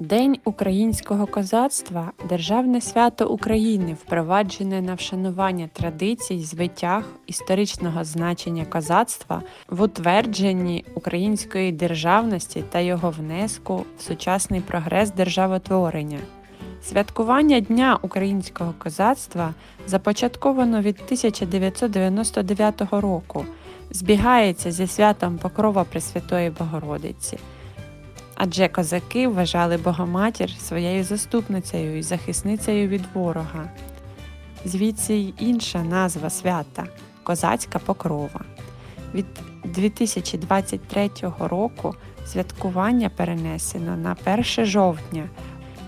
День українського козацтва державне свято України, впроваджене на вшанування традицій, звитяг, історичного значення козацтва в утвердженні української державності та його внеску в сучасний прогрес державотворення. Святкування Дня українського козацтва започатковано від 1999 року, збігається зі святом Покрова Пресвятої Богородиці адже козаки вважали Богоматір своєю заступницею і захисницею від ворога. Звідси й інша назва свята Козацька Покрова. Від 2023 року святкування перенесено на 1 жовтня.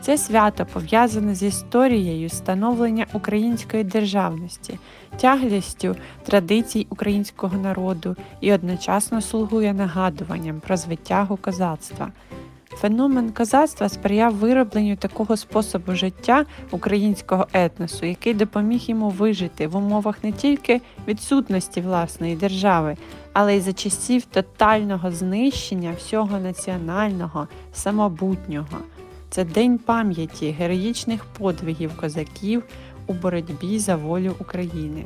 Це свято пов'язане з історією становлення української державності, тяглістю традицій українського народу і одночасно слугує нагадуванням про звитягу козацтва. Феномен козацтва сприяв виробленню такого способу життя українського етносу, який допоміг йому вижити в умовах не тільки відсутності власної держави, але й за часів тотального знищення всього національного, самобутнього. Це день пам'яті героїчних подвигів козаків у боротьбі за волю України.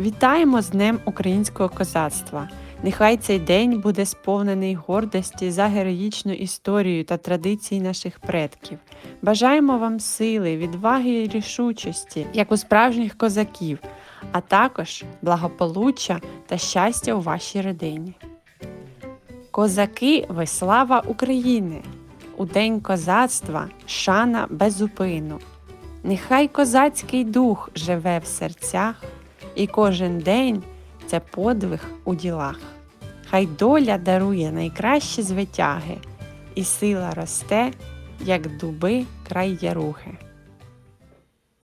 Вітаємо з Днем українського козацтва! Нехай цей день буде сповнений гордості за героїчну історію та традиції наших предків. Бажаємо вам сили, відваги і рішучості, як у справжніх козаків, а також благополуччя та щастя у вашій родині. Козаки ви слава України! У День козацтва шана безупину. Нехай козацький дух живе в серцях, і кожен день це подвиг у ділах. Хай доля дарує найкращі звитяги, і сила росте, як дуби край ярухи.